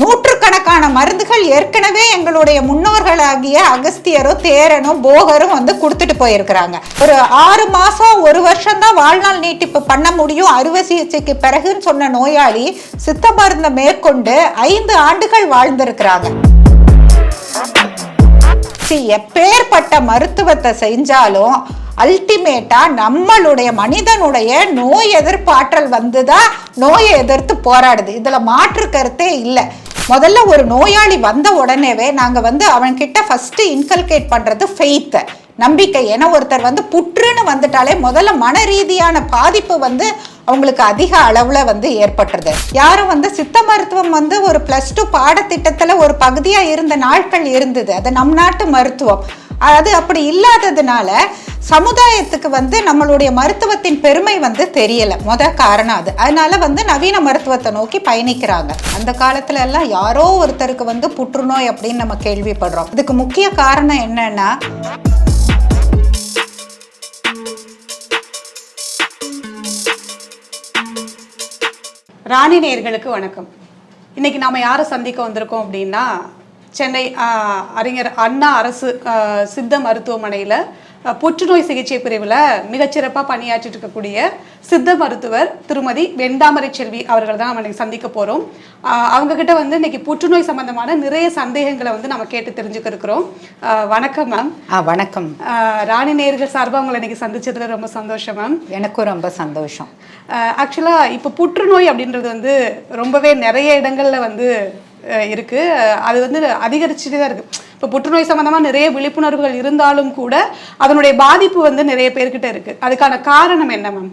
நூற்றுக்கணக்கான மருந்துகள் ஏற்கனவே எங்களுடைய முன்னோர்களாகிய அகஸ்தியரும் தேரனும் போகரும் வந்து கொடுத்துட்டு போயிருக்கிறாங்க. ஒரு ஆறு மாசம் ஒரு வருஷம் தான் வாழ்நாள் நீட்டிப்பு பண்ண முடியும். அறுவை சிகிச்சைக்கு பிறகுன்னு சொன்ன நோயாளி சித்த மருந்தை மேற்கொண்டு ஐந்து ஆண்டுகள் வாழ்ந்திருக்கிறாங்க. எப்பேற்பட்ட மருத்துவத்தை செஞ்சாலும் அல்டிமேட்டாக நம்மளுடைய மனிதனுடைய நோய் எதிர்ப்பாற்றல் வந்து தான் நோயை எதிர்த்து போராடுது. இதில் மாற்று கருத்தே இல்லை. முதல்ல ஒரு நோயாளி வந்த உடனேவே நாங்கள் வந்து அவன்கிட்ட ஃபஸ்ட்டு இன்கல்கேட் பண்ணுறது ஃபெய்த்தை நம்பிக்கை. ஏன்னா ஒருத்தர் வந்து புற்றுன்னு வந்துட்டாலே முதல்ல மன ரீதியான பாதிப்பு வந்து அவங்களுக்கு அதிக அளவில் வந்து ஏற்பட்டுருது. யாரும் வந்து சித்த மருத்துவம் வந்து ஒரு ப்ளஸ் டூ பாடத்திட்டத்தில் ஒரு பகுதியாக இருந்த நாட்கள் இருந்தது. அது நம் நாட்டு மருத்துவம். அது அப்படி இல்லாததுனால சமுதாயத்துக்கு வந்து நம்மளுடைய மருத்துவத்தின் பெருமை வந்து தெரியல. முத காரணம் அது. அதனால வந்து நவீன மருத்துவத்தை நோக்கி பயணிக்கிறாங்க. அந்த காலத்துல எல்லாம் யாரோ ஒருத்தருக்கு வந்து புற்றுநோய் அப்படின்னு நம்ம கேள்விப்படுறோம். இதுக்கு முக்கிய காரணம் என்னன்னா ராணி நேயர்களுக்கு வணக்கம். இன்னைக்கு நாம யாரை சந்திக்க வந்திருக்கோம் அப்படின்னா சென்னை அறிஞர் அண்ணா அரசு சித்த மருத்துவமனையில் புற்றுநோய் சிகிச்சை பிரிவில் மிகச்சிறப்பாக பணியாற்றிட்டு இருக்கக்கூடிய சித்த மருத்துவர் திருமதி வெண்டாமரை செல்வி அவர்கள் தான் நம்ம இன்னைக்கு சந்திக்க போகிறோம் அவங்க கிட்ட வந்து இன்னைக்கு புற்றுநோய் சம்பந்தமான நிறைய சந்தேகங்களை வந்து நம்ம கேட்டு தெரிஞ்சுக்க இருக்கிறோம். வணக்கம் மேம். ஆ வணக்கம். ராணி நேயர்கள் சார்பாக உங்களை இன்னைக்கு சந்திச்சதுல ரொம்ப சந்தோஷம் மேம். எனக்கும் ரொம்ப சந்தோஷம். ஆக்சுவலாக இப்போ புற்றுநோய் அப்படின்றது வந்து ரொம்பவே நிறைய இடங்கள்ல வந்து இருக்குது அது வந்து அதிகரிச்சுட்டு தான் இருக்குது இப்போ புற்றுநோய் சம்மந்தமாக நிறைய விழிப்புணர்வுகள் இருந்தாலும் கூட அதனுடைய பாதிப்பு வந்து நிறைய பேர்கிட்ட இருக்குது அதுக்கான காரணம் என்ன மேம்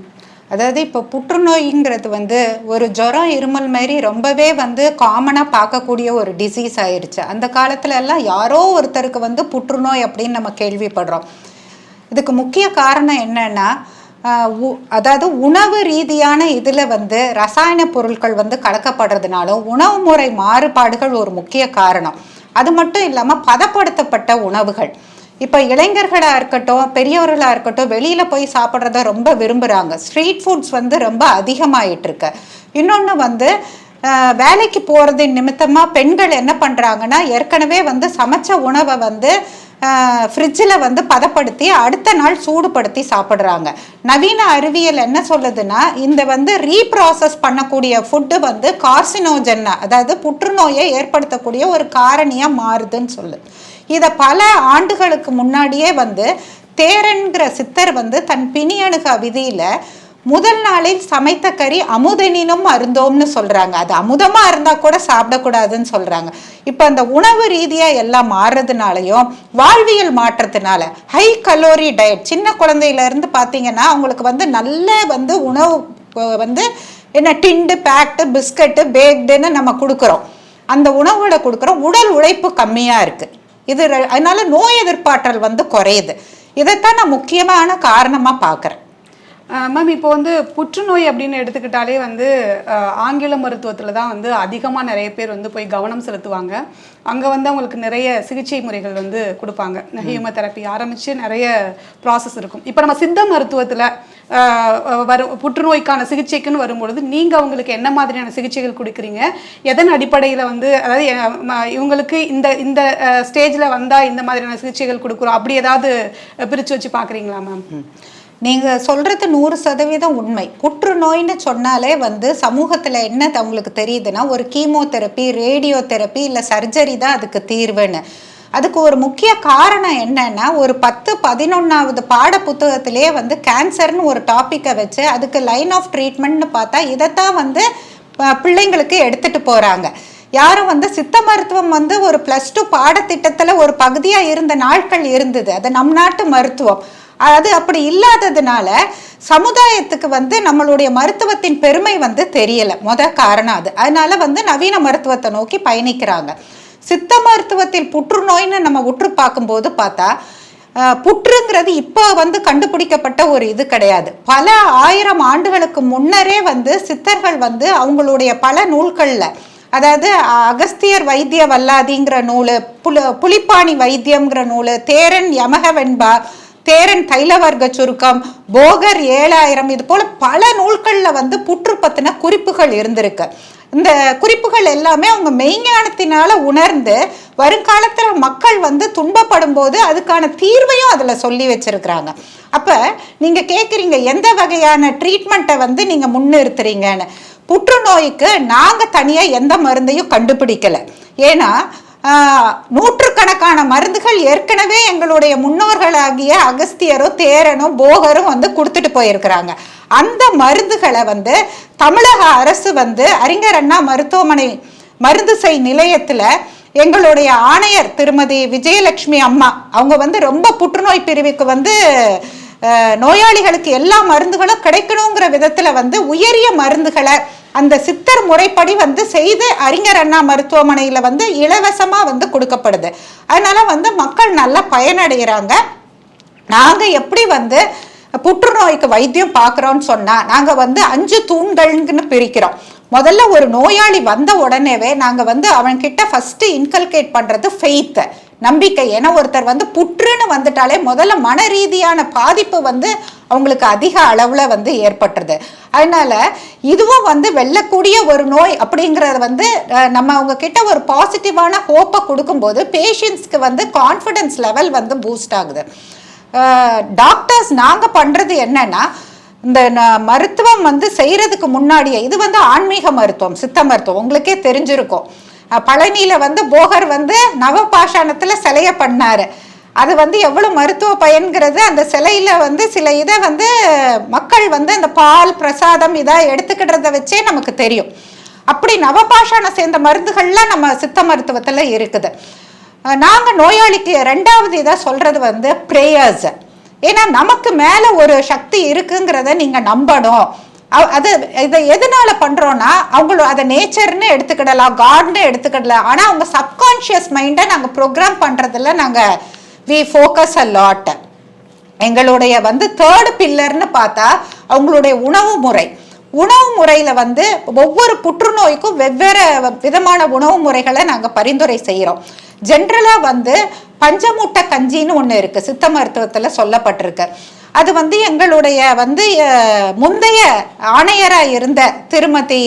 அதாவது இப்போ புற்றுநோய்ங்கிறது வந்து ஒரு ஜுரம் இருமல் மாதிரி ரொம்பவே வந்து காமனாக பார்க்கக்கூடிய ஒரு டிசீஸ் ஆயிடுச்சு அந்த காலத்துல எல்லாம் யாரோ ஒருத்தருக்கு வந்து புற்றுநோய் அப்படின்னு நம்ம கேள்விப்படுறோம். இதுக்கு முக்கிய காரணம் என்னன்னா அதாவது உணவு ரீதியான இதில் வந்து ரசாயன பொருட்கள் வந்து கலக்கப்படுறதுனாலும் உணவு முறை மாறுபாடுகள் ஒரு முக்கிய காரணம். அது மட்டும் இல்லாமல் பதப்படுத்தப்பட்ட உணவுகள். இப்போ இளைஞர்களாக இருக்கட்டும் பெரியவர்களாக இருக்கட்டும் வெளியில் போய் சாப்பிட்றத ரொம்ப விரும்புகிறாங்க ஸ்ட்ரீட் ஃபுட்ஸ் வந்து ரொம்ப அதிகமாயிட்டு இருக்கு இன்னொன்று வந்து வேலைக்கு போகிறது நிமித்தமாக பெண்கள் என்ன பண்ணுறாங்கன்னா ஏற்கனவே வந்து சமைச்ச உணவை வந்து ஃப்ரிட்ஜில் வந்து பதப்படுத்தி அடுத்த நாள் சூடுபடுத்தி சாப்பிட்றாங்க. நவீன அறிவியல் என்ன சொல்லுதுன்னா இந்த வந்து ரீப்ராசஸ் பண்ணக்கூடிய ஃபுட்டு வந்து கார்சினோஜன் அதாவது புற்றுநோயை ஏற்படுத்தக்கூடிய ஒரு காரணியாக மாறுதுன்னு சொல்லுது. இதை பல ஆண்டுகளுக்கு முன்னாடியே வந்து தேரன்கிற சித்தர் வந்து தன் பிணியணுக விதியில் முதல் நாளில் சமைத்த கறி அமுதனினும் அருந்தோம்னு சொல்கிறாங்க அது அமுதமாக இருந்தால் கூட சாப்பிடக்கூடாதுன்னு சொல்கிறாங்க இப்போ அந்த உணவு ரீதியாக எல்லாம் மாறுறதுனாலையும் வாழ்வியல் மாற்றத்தினால ஹை கலோரி டயட் சின்ன குழந்தையிலேருந்து பார்த்தீங்கன்னா அவங்களுக்கு வந்து நல்ல வந்து உணவு வந்து என்ன டிண்டு பேக்டு பிஸ்கட்டு பேக்டுன்னு நம்ம கொடுக்குறோம். அந்த உணவுகளை கொடுக்குறோம். உடல் உழைப்பு கம்மியாக இருக்குது இது அதனால் நோய் எதிர்ப்பாற்றல் வந்து குறையுது. இதைத்தான் நான் முக்கியமான காரணமாக பார்க்குறேன் மேம் இப்போ வந்து புற்றுநோய் அப்படின்னு எடுத்துக்கிட்டாலே வந்து ஆங்கில மருத்துவத்தில் தான் வந்து அதிகமாக நிறைய பேர் வந்து போய் கவனம் செலுத்துவாங்க. அங்கே வந்து அவங்களுக்கு நிறைய சிகிச்சை முறைகள் வந்து கொடுப்பாங்க. ஹியூமோதெரப்பி ஆரம்பித்து நிறைய ப்ராசஸ் இருக்கும். இப்போ நம்ம சித்த மருத்துவத்தில் வரும் புற்றுநோய்க்கான சிகிச்சைக்குன்னு வரும்பொழுது நீங்கள் அவங்களுக்கு என்ன மாதிரியான சிகிச்சைகள் கொடுக்குறீங்க? எதன் அடிப்படையில் வந்து அதாவது இவங்களுக்கு இந்த இந்த ஸ்டேஜில் வந்தால் இந்த மாதிரியான சிகிச்சைகள் கொடுக்குறோம். அப்படி ஏதாவது பிரித்து வச்சு பார்க்குறீங்களா மேம் நீங்கள் சொல்கிறது நூறு சதவீதம் உண்மை. புற்றுநோய்னு சொன்னாலே வந்து சமூகத்தில் என்ன அவங்களுக்கு தெரியுதுன்னா ஒரு கீமோதெரப்பி ரேடியோ தெரப்பி இல்லை சர்ஜரி தான் அதுக்கு தீர்வுன்னு. அதுக்கு ஒரு முக்கிய காரணம் என்னன்னா ஒரு பத்து பதினொன்றாவது பாட புத்தகத்திலே வந்து கேன்சர்னு ஒரு டாப்பிக்கை வச்சு அதுக்கு லைன் ஆஃப் ட்ரீட்மெண்ட்னு பார்த்தா இதைத்தான் வந்து பிள்ளைங்களுக்கு எடுத்துட்டு போகிறாங்க யாரும் வந்து சித்த மருத்துவம் வந்து ஒரு ப்ளஸ் டூ பாடத்திட்டத்தில் ஒரு பகுதியாக இருந்த நாட்கள் இருந்தது. அது நம் நாட்டு மருத்துவம். அது அப்படி இல்லாததுனால சமுதாயத்துக்கு வந்து நம்மளுடைய மருத்துவத்தின் பெருமை வந்து தெரியல. முத காரணம் அது. அதனால வந்து நவீன மருத்துவத்தை நோக்கி பயணிக்கிறாங்க. சித்த மருத்துவத்தில் புற்றுநோய்னு நம்ம உற்று பார்க்கும்போது பார்த்தா புற்றுங்கிறது இப்போ வந்து கண்டுபிடிக்கப்பட்ட ஒரு இது கிடையாது. பல ஆயிரம் ஆண்டுகளுக்கு முன்னரே வந்து சித்தர்கள் வந்து அவங்களுடைய பல நூல்களில் அதாவது அகஸ்தியர் வைத்திய வல்லாதிங்கிற நூல் புல புலிப்பாணி வைத்தியம்ங்கிற நூல் தேரன் யமக வெண்பா தேரன் தைலவர்க்க சுருக்கம் போகர் ஏழாயிரம் இது போல பல நூல்களில் வந்து புற்று பத்தின குறிப்புகள் இருந்திருக்கு. இந்த குறிப்புகள் எல்லாமே அவங்க மெய்ஞானத்தினால உணர்ந்து வருங்காலத்தில் மக்கள் வந்து துன்பப்படும் போது அதுக்கான தீர்வையும் அதில் சொல்லி வச்சிருக்கிறாங்க. அப்போ நீங்கள் கேட்குறீங்க எந்த வகையான ட்ரீட்மெண்ட்டை வந்து நீங்கள் முன்னிறுத்துறீங்கன்னு. புற்றுநோய்க்கு நாங்கள் தனியாக எந்த மருந்தையும் கண்டுபிடிக்கலை. ஏன்னா நூற்றுக்கணக்கான மருந்துகள் ஏற்கனவே எங்களுடைய முன்னோர்களாகிய அகஸ்தியரும் தேரனும் போகரும் வந்து கொடுத்துட்டு போயிருக்கிறாங்க. அந்த மருந்துகளை வந்து தமிழக அரசு வந்து அறிஞர் அண்ணா மருத்துவமனை மருந்து செய் நிலையத்தில் எங்களுடைய ஆணையர் திருமதி விஜயலட்சுமி அம்மா அவங்க வந்து ரொம்ப புற்றுநோய் பிரிவுக்கு வந்து நோயாளிகளுக்கு எல்லா மருந்துகளும் கிடைக்கணுங்கிற விதத்தில் வந்து உயரிய மருந்துகளை அந்த சித்தர் முறைப்படி வந்து செய்து அறிஞர் அண்ணா மருத்துவமனையில் வந்து இலவசமாக வந்து கொடுக்கப்படுது. அதனால் வந்து மக்கள் நல்லா பயனடைகிறாங்க நாங்கள் எப்படி வந்து புற்றுநோய்க்கு வைத்தியம் பார்க்குறோன்னு சொன்னால் நாங்கள் வந்து அஞ்சு தூண்கள்னு பிரிக்கிறோம். முதல்ல ஒரு நோயாளி வந்த உடனேவே நாங்கள் வந்து அவன் ஃபஸ்ட்டு இன்கல்கேட் பண்ணுறது ஃபெய்த் நம்பிக்கை. ஏன்னா ஒருத்தர் வந்து புற்றுன்னு வந்துட்டாலே முதல்ல மன ரீதியான பாதிப்பு வந்து அவங்களுக்கு அதிக அளவில் வந்து ஏற்பட்டுருது. அதனால இதுவும் வந்து வெல்லக்கூடிய ஒரு நோய் அப்படிங்கிறத வந்து நம்ம அவங்க கிட்ட ஒரு பாசிட்டிவான ஹோப்பை கொடுக்கும்போது பேஷண்ட்ஸ்க்கு வந்து கான்ஃபிடன்ஸ் லெவல் வந்து பூஸ்ட் ஆகுது. டாக்டர்ஸ் நாங்கள் பண்ணுறது என்னன்னா இந்த ந- மருத்துவம் வந்து செய்கிறதுக்கு முன்னாடியே இது வந்து ஆன்மீக மருத்துவம் சித்த மருத்துவம் உங்களுக்கே தெரிஞ்சிருக்கும். பழனியில் வந்து போகர் வந்து நவபாஷாணத்தில் சிலையை பண்ணார். அது வந்து எவ்வளோ மருத்துவ பயன்கிறது? அந்த சிலையில் வந்து சில இதை வந்து மக்கள் வந்து அந்த பால் பிரசாதம் இதாக எடுத்துக்கிடுறத வச்சே நமக்கு தெரியும். அப்படி நவபாஷாணம் சேர்ந்த மருந்துகள்லாம் நம்ம சித்த மருத்துவத்தில் இருக்குது. நாங்கள் நோயாளிக்கு ரெண்டாவது இதாக சொல்கிறது வந்து ப்ரேயர்ஸ் ஏன்னா நமக்கு மேலே ஒரு சக்தி இருக்குங்கிறத நீங்கள் நம்பணும். அது இதை எதனால பண்றோம்னா அவங்கள அதை நேச்சர்னு எடுத்துக்கிடலாம் காட்னு எடுத்துக்கிடலாம். ஆனா அவங்க சப்கான்ஷியஸ் மைண்டை நாங்க ப்ரோக்ராம் பண்றதுல நாங்க வி ஃபோக்கஸ் அ லாட் எங்களுடைய வந்து தேர்ட் பில்லர்னு பார்த்தா அவங்களுடைய உணவு முறை. உணவு முறையில வந்து ஒவ்வொரு புற்றுநோய்க்கும் வெவ்வேறு விதமான உணவு முறைகளை நாங்கள் பரிந்துரை செய்கிறோம் ஜென்ரலாக வந்து பஞ்சமூட்டை கஞ்சின்னு ஒன்று இருக்கு சித்த மருத்துவத்தில் சொல்லப்பட்டிருக்கு. அது வந்து எங்களுடைய வந்து முந்தைய ஆணையராக இருந்த திருமதி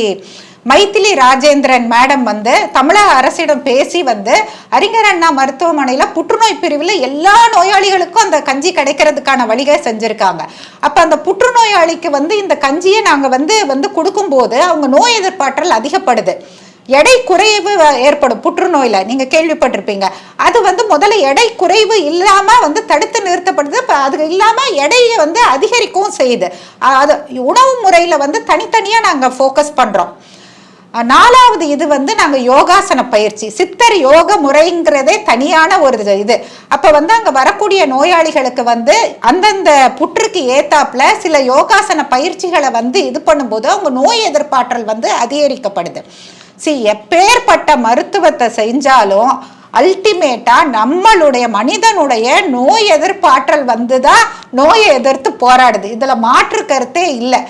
மைத்திலி ராஜேந்திரன் மேடம் வந்து தமிழக அரசிடம் பேசி வந்து அறிஞர் அண்ணா மருத்துவமனையில் புற்றுநோய் பிரிவில் எல்லா நோயாளிகளுக்கும் அந்த கஞ்சி கிடைக்கிறதுக்கான வழிகை செஞ்சுருக்காங்க. அப்போ அந்த புற்றுநோயாளிக்கு வந்து இந்த கஞ்சியை நாங்கள் வந்து வந்து கொடுக்கும்போது அவங்க நோய் எதிர்ப்பாற்றல் அதிகப்படுது. எடை குறைவு ஏற்படும் புற்றுநோயில். நீங்கள் கேள்விப்பட்டிருப்பீங்க. அது வந்து முதல்ல எடை குறைவு இல்லாமல் வந்து தடுத்து நிறுத்தப்படுது. இப்போ அது இல்லாமல் எடையை வந்து அதிகரிக்கவும் செய்யுது. அது உணவு முறையில் வந்து தனித்தனியாக நாங்கள் ஃபோக்கஸ் பண்ணுறோம் நாலாவது இது வந்து நாங்கள் யோகாசன பயிற்சி. சித்தர் யோக முறைங்கிறதே தனியான ஒரு இது- இது. வந்து அங்கே வரக்கூடிய நோயாளிகளுக்கு வந்து அந்தந்த புற்றுக்கு ஏத்தாப்புல சில யோகாசன பயிற்சிகளை வந்து இது பண்ணும்போது அவங்க நோய் எதிர்ப்பாற்றல் வந்து அதிகரிக்கப்படுது. சி எப்பேற்பட்ட மருத்துவத்தை செஞ்சாலும் அல்டிமேட்டா நம்மளுடைய மனிதனுடைய நோய் எதிர்ப்பாற்றல் வந்து தான் நோயை எதிர்த்து போராடுது. இதில் மாற்று கருத்தே இல்லை.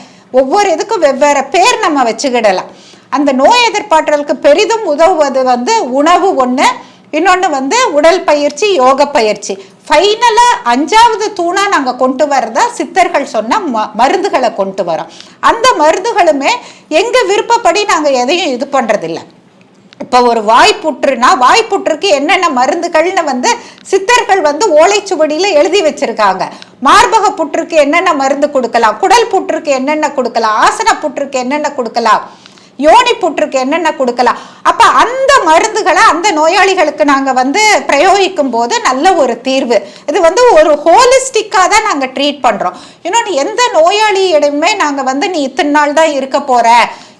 ஒவ்வொரு இதுக்கும் வெவ்வேறு பேர் நம்ம வச்சுக்கிடலாம். அந்த நோய் எதிர்ப்பாற்றலுக்கு பெரிதும் உதவுவது வந்து உணவு ஒன்று இன்னொன்று வந்து உடல் பயிற்சி யோக பயிற்சி. ஃபைனலாக அஞ்சாவது தூணாக நாங்கள் கொண்டு வரதா சித்தர்கள் சொன்ன ம மருந்துகளை கொண்டு வரோம். அந்த மருந்துகளுமே எங்கள் விருப்பப்படி நாங்கள் எதையும் இது பண்ணுறதில்ல இப்போ ஒரு வாய்ப்புற்றுனா வாய்ப்புற்றுக்கு என்னென்ன மருந்துகள்னு வந்து சித்தர்கள் வந்து ஓலைச்சுவடியில் எழுதி வச்சுருக்காங்க. மார்பக புற்றுக்கு என்னென்ன மருந்து கொடுக்கலாம் குடல் புற்றுக்கு என்னென்ன கொடுக்கலாம் ஆசன புற்றுக்கு என்னென்ன கொடுக்கலாம். யோனி புற்றுக்கு என்னென்ன கொடுக்கலாம்? அப்ப அந்த மருந்துகளை அந்த நோயாளிகளுக்கு நாங்க வந்து பிரயோகிக்கும் போது நல்ல ஒரு தீர்வு. இது வந்து ஒரு ஹோலிஸ்டிக்காக தான் நாங்க ட்ரீட் பண்றோம். இன்னொன்று எந்த நோயாளியிடமே நாங்க வந்து நீ இத்தனை நாள் தான் இருக்க போற?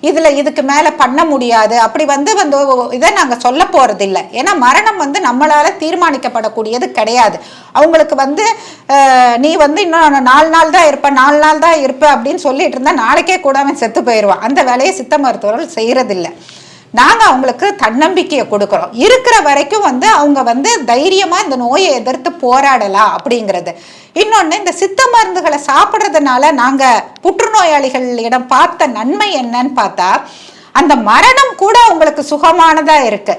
இதில் இதுக்கு மேலே பண்ண முடியாது. அப்படி வந்து வந்து இதை நாங்கள் சொல்ல போகிறதில்ல இல்ல ஏன்னா மரணம் வந்து நம்மளால் தீர்மானிக்கப்படக்கூடியது கிடையாது. அவங்களுக்கு வந்து நீ வந்து இன்னும் நாலு நாள் தான் இருப்ப நாலு நாள் தான் இருப்ப அப்படின்னு சொல்லிட்டு இருந்தால் நாளைக்கே கூட அவன் செத்து போயிடுவான் அந்த வேலையை சித்த மருத்துவர்கள் செய்கிறதில்ல நாங்கள் அவங்களுக்கு தன்னம்பிக்கையை கொடுக்குறோம். இருக்கிற வரைக்கும் வந்து அவங்க வந்து தைரியமாக இந்த நோயை எதிர்த்து போராடலாம் அப்படிங்கிறது. இன்னொன்று இந்த சித்த மருந்துகளை சாப்பிட்றதுனால நாங்க புற்றுநோயாளிகளிடம் பார்த்த நன்மை என்னன்னு பார்த்தா அந்த மரணம் கூட அவங்களுக்கு சுகமானதா இருக்கு.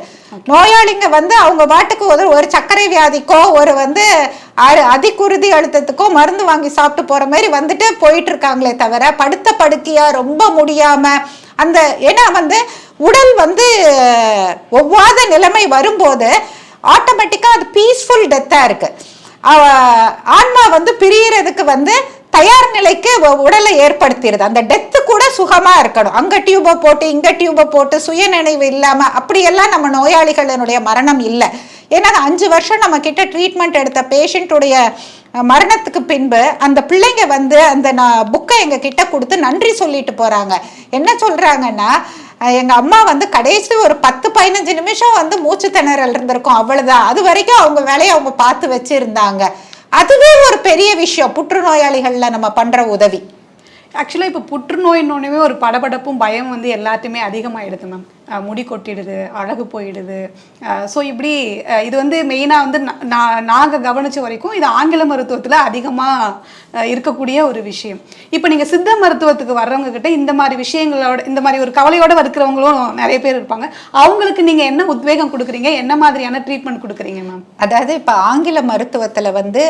நோயாளிங்க வந்து அவங்க பாட்டுக்கு ஒரு ஒரு சர்க்கரை வியாதிக்கோ ஒரு வந்து அதிகுருதி அழுத்தத்துக்கோ மருந்து வாங்கி சாப்பிட்டு போற மாதிரி வந்துட்டு போயிட்டு இருக்காங்களே தவிர படுத்த படுக்கையா ரொம்ப முடியாம அந்த ஏன்னா வந்து உடல் வந்து ஒவ்வாத நிலைமை வரும்போது ஆட்டோமேட்டிக்காக அது பீஸ்ஃபுல் டெத்தாக இருக்கு. அவ- ஆன்மா வந்து பிரியறதுக்கு வந்து தயார் நிலைக்கு உடலை ஏற்படுத்திடுது. அந்த டெத்து கூட சுகமாக இருக்கணும். அங்கே டியூபை போட்டு இங்கே டியூபை போட்டு சுயநினைவு இல்லாமல் அப்படியெல்லாம் நம்ம நோயாளிகளினுடைய மரணம் இல்லை. ஏன்னா அஞ்சு வருஷம் நம்ம கிட்ட ட்ரீட்மெண்ட் எடுத்த பேஷண்ட்டுடைய மரணத்துக்கு பின்பு அந்த பிள்ளைங்க வந்து அந்த நான் புக்கை எங்க கிட்ட கொடுத்து நன்றி சொல்லிட்டு போறாங்க. என்ன சொல்றாங்கன்னா எங்கள் எங்க அம்மா வந்து கடைசி ஒரு பத்து பதினஞ்சு நிமிஷம் வந்து மூச்சு திணறல் இருந்திருக்கும். அவ்வளவுதான். அது வரைக்கும் அவங்க வேலையை அவங்க பார்த்து வச்சிருந்தாங்க. அதுவே ஒரு பெரிய விஷயம். புற்றுநோயாளிகள்ல நம்ம பண்ற உதவி. ஆக்சுவலாக இப்போ புற்றுநோயினோடனே ஒரு படபடப்பும் பயம் வந்து எல்லாத்தையுமே அதிகமாகிடுது மேம் முடி கொட்டிடுது அழகு போயிடுது. ஸோ இப்படி இது வந்து மெயினாக வந்து நான் நாங்கள் கவனிச்ச வரைக்கும் இது ஆங்கில மருத்துவத்தில் அதிகமாக இருக்கக்கூடிய ஒரு விஷயம். இப்போ நீங்கள் சித்த மருத்துவத்துக்கு வர்றவங்க கிட்ட இந்த மாதிரி விஷயங்களோட இந்த மாதிரி ஒரு கவலையோடு இருக்கிறவங்களும் நிறைய பேர் இருப்பாங்க. அவங்களுக்கு நீங்கள் என்ன உத்வேகம் கொடுக்குறீங்க? என்ன மாதிரியான ட்ரீட்மெண்ட் கொடுக்குறீங்க மேம் அதாவது இப்போ ஆங்கில மருத்துவத்தில் வந்து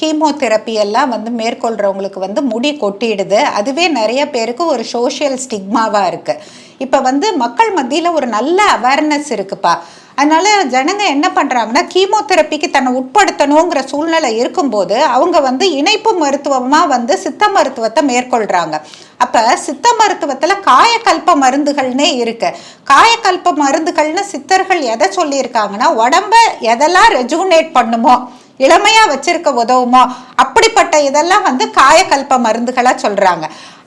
கீமோதெரப்பி எல்லாம் வந்து மேற்கொள்கிறவங்களுக்கு வந்து முடி கொட்டிடுது. அதுவே நிறைய பேருக்கு ஒரு சோஷியல் ஸ்டிக்மாவாக இருக்குது இப்போ வந்து மக்கள் மத்தியில் ஒரு நல்ல அவேர்னஸ் இருக்குப்பா. அதனால ஜனங்க என்ன பண்ணுறாங்கன்னா கீமோதெரப்பிக்கு தன்னை உட்படுத்தணுங்கிற சூழ்நிலை இருக்கும்போது அவங்க வந்து இணைப்பு மருத்துவமாக வந்து சித்த மருத்துவத்தை மேற்கொள்கிறாங்க அப்போ சித்த மருத்துவத்தில் காயக்கல்ப மருந்துகள்னே இருக்கு. காயக்கல்ப மருந்துகள்னு சித்தர்கள் எதை சொல்லியிருக்காங்கன்னா உடம்ப எதெல்லாம் ரெஜுனேட் பண்ணுமோ இளமையாக வச்சிருக்க உதவுமோ அப்படிப்பட்ட இதெல்லாம் வந்து காயக்கல்ப மருந்துகளாக சொல்கிறாங்க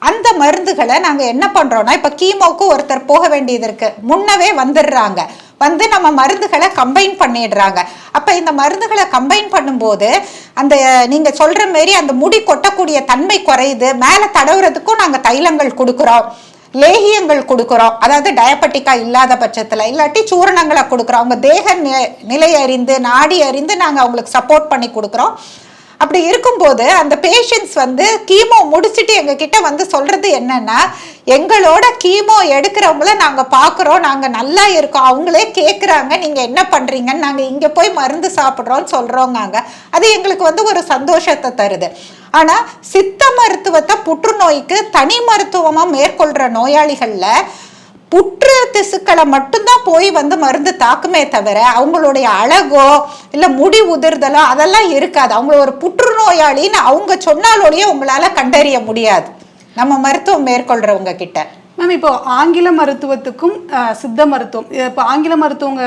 அந்த மருந்துகளை நாங்கள் என்ன பண்ணுறோன்னா இப்போ கீமோக்கு ஒருத்தர் போக வேண்டியது இருக்குது முன்னவே வந்துடுறாங்க. வந்து நம்ம மருந்துகளை கம்பைன் பண்ணிடுறாங்க. அப்போ இந்த மருந்துகளை கம்பைன் பண்ணும்போது அந்த நீங்கள் சொல்கிற மாரி அந்த முடி கொட்டக்கூடிய தன்மை குறையுது. மேலே தடவுறதுக்கும் நாங்கள் தைலங்கள் கொடுக்குறோம். லேகியங்கள் கொடுக்குறோம். அதாவது டயபட்டிக்கா இல்லாத பட்சத்தில். இல்லாட்டி சூரணங்களை கொடுக்குறோம். அவங்க தேக நிலை அறிந்து நாடி அறிந்து நாங்கள் அவங்களுக்கு சப்போர்ட் பண்ணி கொடுக்குறோம். அப்படி இருக்கும்போது அந்த பேஷண்ட்ஸ் வந்து கீமோ முடிச்சுட்டு எங்ககிட்ட வந்து சொல்றது என்னன்னா எங்களோட கீமோ எடுக்கிறவங்கள நாங்கள் பார்க்குறோம் நாங்கள் நல்லா இருக்கோம் அவங்களே கேட்குறாங்க நீங்கள் என்ன பண்ணுறீங்கன்னு நாங்கள் இங்கே போய் மருந்து சாப்பிட்றோம்னு சொல்கிறோங்க அது எங்களுக்கு வந்து ஒரு சந்தோஷத்தை தருது. ஆனா சித்த மருத்துவத்தை புற்றுநோய்க்கு தனி மருத்துவமா மேற்கொள்ற நோயாளிகள்ல புற்று திசுக்களை மட்டும்தான் போய் வந்து மருந்து தாக்குமே தவிர அவங்களுடைய அழகோ இல்லை முடி உதிர்தலோ அதெல்லாம் இருக்காது. அவங்கள ஒரு புற்றுநோயாளின்னு அவங்க சொன்னாலோடய உங்களால் கண்டறிய முடியாது. நம்ம மருத்துவம் மேற்கொள்கிறவங்க கிட்ட. மேம் இப்போ ஆங்கில மருத்துவத்துக்கும் சித்த மருத்துவம் இப்போ ஆங்கில மருத்துவங்க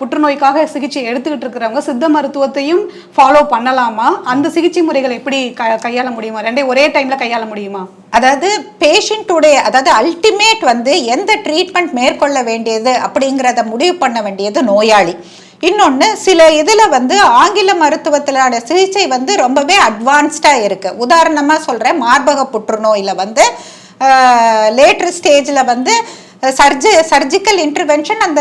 புற்றுநோய்க்காக சிகிச்சை எடுத்துக்கிட்டு இருக்கிறவங்க சித்த மருத்துவத்தையும் ஃபாலோ பண்ணலாமா? அந்த சிகிச்சை முறைகளை எப்படி க கையாள முடியுமா? ரெண்டையும் ஒரே டைம்ல கையாள முடியுமா? அதாவது பேஷண்ட்டுடைய அதாவது அல்டிமேட் வந்து எந்த ட்ரீட்மெண்ட் மேற்கொள்ள வேண்டியது அப்படிங்கிறத முடிவு பண்ண வேண்டியது நோயாளி. இன்னொன்று சில இதில் வந்து ஆங்கில மருத்துவத்திலான சிகிச்சை வந்து ரொம்பவே அட்வான்ஸ்டாக இருக்குது உதாரணமாக சொல்கிறேன் மார்பக புற்றுநோயில் வந்து லேட்டர் ஸ்டேஜில் வந்து சர்ஜி சர்ஜிக்கல் இன்டர்வென்ஷன் அந்த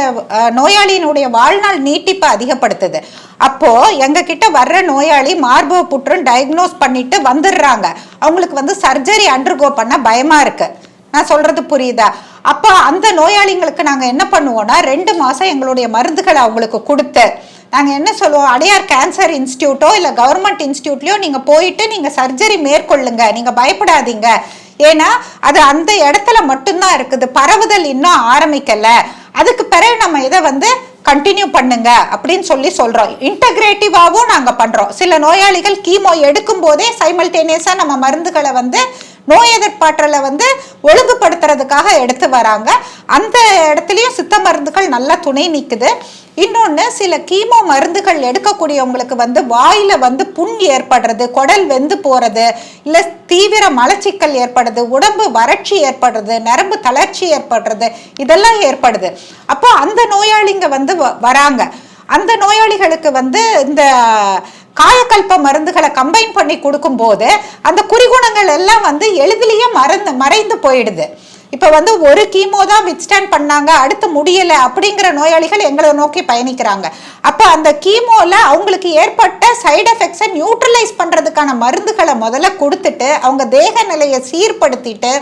நோயாளியினுடைய வாழ்நாள் நீட்டிப்பை அதிகப்படுத்துது. அப்போது எங்ககிட்ட வர்ற நோயாளி மார்பக புற்றுன்னு டயக்னோஸ் பண்ணிட்டு வந்துடுறாங்க. அவங்களுக்கு வந்து சர்ஜரி அண்டர்கோ பண்ண பயமாக இருக்குது நான் சொல்கிறது புரியுதா? அப்போ அந்த நோயாளிங்களுக்கு நாங்கள் என்ன பண்ணுவோம்னா ரெண்டு மாதம் எங்களுடைய மருந்துகளை அவங்களுக்கு கொடுத்து நாங்கள் என்ன சொல்லுவோம்? அடையார் கேன்சர் இன்ஸ்டியூட்டோ இல்லை கவர்மெண்ட் இன்ஸ்டியூட்லையோ நீங்கள் போயிட்டு நீங்கள் சர்ஜரி மேற்கொள்ளுங்க. நீங்கள் பயப்படாதீங்க. ஏன்னா அது அந்த இடத்துல மட்டும்தான் இருக்குது. பரவுதல் இன்னும் ஆரம்பிக்கல. அதுக்கு பிறகு நம்ம இதை வந்து கண்டினியூ பண்ணுங்க அப்படின்னு சொல்லி சொல்றோம். இன்டகிரேட்டிவாகவும் நாங்கள் பண்றோம். சில நோயாளிகள் கீமோ எடுக்கும் போதே சைமல்டேனியஸா நம்ம மருந்துகளை வந்து நோய் எதிர்ப்பாற்றலை வந்து ஒழுங்குபடுத்துறதுக்காக எடுத்து வராங்க. அந்த இடத்துலையும் சித்த மருந்துகள் நல்லா துணை நிற்குது இன்னொன்று சில கீமோ மருந்துகள் எடுக்கக்கூடியவங்களுக்கு வந்து வாயில் வந்து புண் ஏற்படுறது குடல் வெந்து போகிறது இல்லை தீவிர மலச்சிக்கல் ஏற்படுது உடம்பு வறட்சி ஏற்படுறது நரம்பு தளர்ச்சி ஏற்படுறது இதெல்லாம் ஏற்படுது. அப்போ அந்த நோயாளிங்க வந்து வ- வராங்க. அந்த நோயாளிகளுக்கு வந்து இந்த காயக்கல்ப மருந்துகளை கம்பைன் பண்ணி கொடுக்கும்போது அந்த குறிகுணங்கள் எல்லாம் வந்து எளிதிலேயே மறந்து மறைந்து போயிடுது. இப்போ வந்து ஒரு கீமோ தான் வித்ஸ்டாண்ட் பண்ணாங்க அடுத்து முடியலை அப்படிங்கிற நோயாளிகள் எங்களை நோக்கி பயணிக்கிறாங்க. அப்போ அந்த கீமோவில் அவங்களுக்கு ஏற்பட்ட சைடு எஃபெக்ட்ஸை நியூட்ரலைஸ் பண்ணுறதுக்கான மருந்துகளை முதல்ல கொடுத்துட்டு அவங்க தேக நிலையை சீர்படுத்திட்டு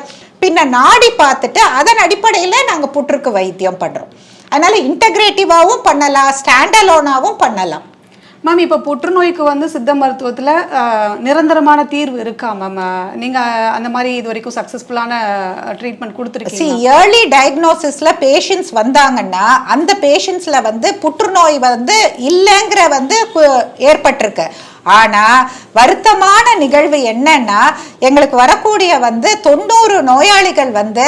பின்ன நாடி பார்த்துட்டு அதன் அடிப்படையில் நாங்கள் புற்றுக்கு வைத்தியம் பண்ணுறோம் அதனால் இன்டகிரேட்டிவாகவும் பண்ணலாம் ஸ்டாண்டலோனாகவும் பண்ணலாம். மேம் இப்போ புற்றுநோய்க்கு வந்து சித்த மருத்துவத்தில் நிரந்தரமான தீர்வு இருக்கா மேம் நீங்கள் அந்த மாதிரி இது வரைக்கும் சக்ஸஸ்ஃபுல்லான ட்ரீட்மெண்ட் சி கொடுத்துருக்கீங்க ஏர்லி டயக்னோசிஸில் பேஷண்ட்ஸ் வந்தாங்கன்னா அந்த பேஷண்ட்ஸில் வந்து புற்றுநோய் வந்து இல்லைங்கிற வந்து கு- ஏற்பட்டிருக்கு. ஆனால் வருத்தமான நிகழ்வு என்னன்னா எங்களுக்கு வரக்கூடிய வந்து தொண்ணூறு நோயாளிகள் வந்து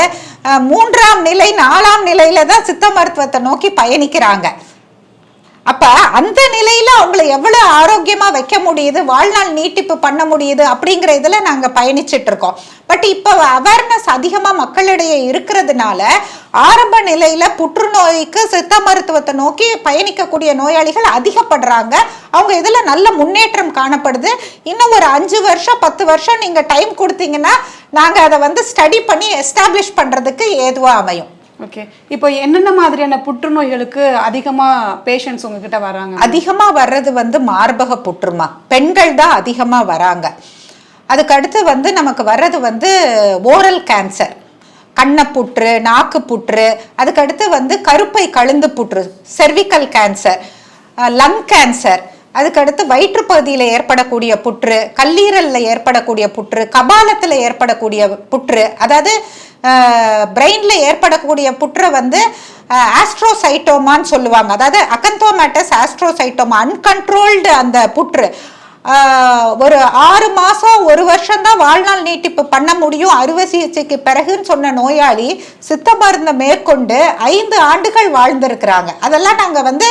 மூன்றாம் நிலை நாலாம் நிலையில தான் சித்த மருத்துவத்தை நோக்கி பயணிக்கிறாங்க. அப்ப அந்த நிலையில அவங்கள எவ்வளவு ஆரோக்கியமா வைக்க முடியுது வாழ்நாள் நீட்டிப்பு பண்ண முடியுது அப்படிங்கிற இதுல நாங்க பயணிச்சிட்டு இருக்கோம். பட் இப்போ அவேர்னஸ் அதிகமா மக்களிடையே இருக்கிறதுனால ஆரம்ப நிலையில புற்றுநோய்க்கு சித்த மருத்துவத்தை நோக்கி பயணிக்கக்கூடிய நோயாளிகள் அதிகப்படுறாங்க. அவங்க இதுல நல்ல முன்னேற்றம் காணப்படுது. இன்னும் ஒரு அஞ்சு வருஷம் பத்து வருஷம் நீங்க டைம் கொடுத்தீங்கன்னா நாங்க அதை வந்து ஸ்டடி பண்ணி எஸ்டாப்ளிஷ் பண்றதுக்கு ஏதுவா அமையும். ஓகே இப்போ என்னென்ன மாதிரியான புற்றுநோய்களுக்கு அதிகமாக பேஷண்ட்ஸ் உங்ககிட்ட வராங்க? அதிகமாக வர்றது வந்து மார்பக புற்றுமா? பெண்கள் தான் அதிகமாக வராங்க. அதுக்கடுத்து வந்து நமக்கு வர்றது வந்து ஓரல் கேன்சர் கண்ணப்புற்று நாக்கு புற்று அதுக்கடுத்து வந்து கருப்பை கழுந்து புற்று செர்விக்கல் கேன்சர் லங் கேன்சர் அதுக்கடுத்து வயிற்றுப்பகுதியில் ஏற்படக்கூடிய புற்று கல்லீரலில் ஏற்படக்கூடிய புற்று கபாலத்தில் ஏற்படக்கூடிய புற்று அதாவது பிரெயினில் ஏற்படக்கூடிய புற்றை வந்து ஆஸ்ட்ரோசைட்டோமான்னு சொல்லுவாங்க. அதாவது அகந்தோமேட்டஸ் ஆஸ்ட்ரோசைட்டோமா அன்கண்ட்ரோல்டு அந்த புற்று. ஒரு ஆறு மாதம் ஒரு வருஷம் தான் வாழ்நாள் நீட்டிப்பு பண்ண முடியும். அறுவை சிகிச்சைக்கு பிறகுன்னு சொன்ன நோயாளி சித்த மருந்தை மேற்கொண்டு ஐந்து ஆண்டுகள் வாழ்ந்திருக்கிறாங்க. அதெல்லாம் நாங்கள் வந்து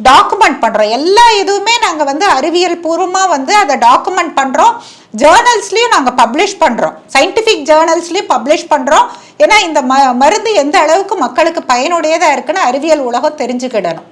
டாக்குமெண்ட் பண்ணுறோம் எல்லா இதுவுமே நாங்கள் வந்து அறிவியல் பூர்வமாக வந்து அதை டாக்குமெண்ட் பண்ணுறோம் ஜேர்னல்ஸ்லேயும் நாங்கள் பப்ளிஷ் பண்ணுறோம் சயின்டிஃபிக் ஜேர்னல்ஸ்லேயும் பப்ளிஷ் பண்ணுறோம் ஏன்னா இந்த ம மருந்து எந்த அளவுக்கு மக்களுக்கு பயனுடையதாக இருக்குன்னு அறிவியல் உலகம் தெரிஞ்சுக்கிடணும்.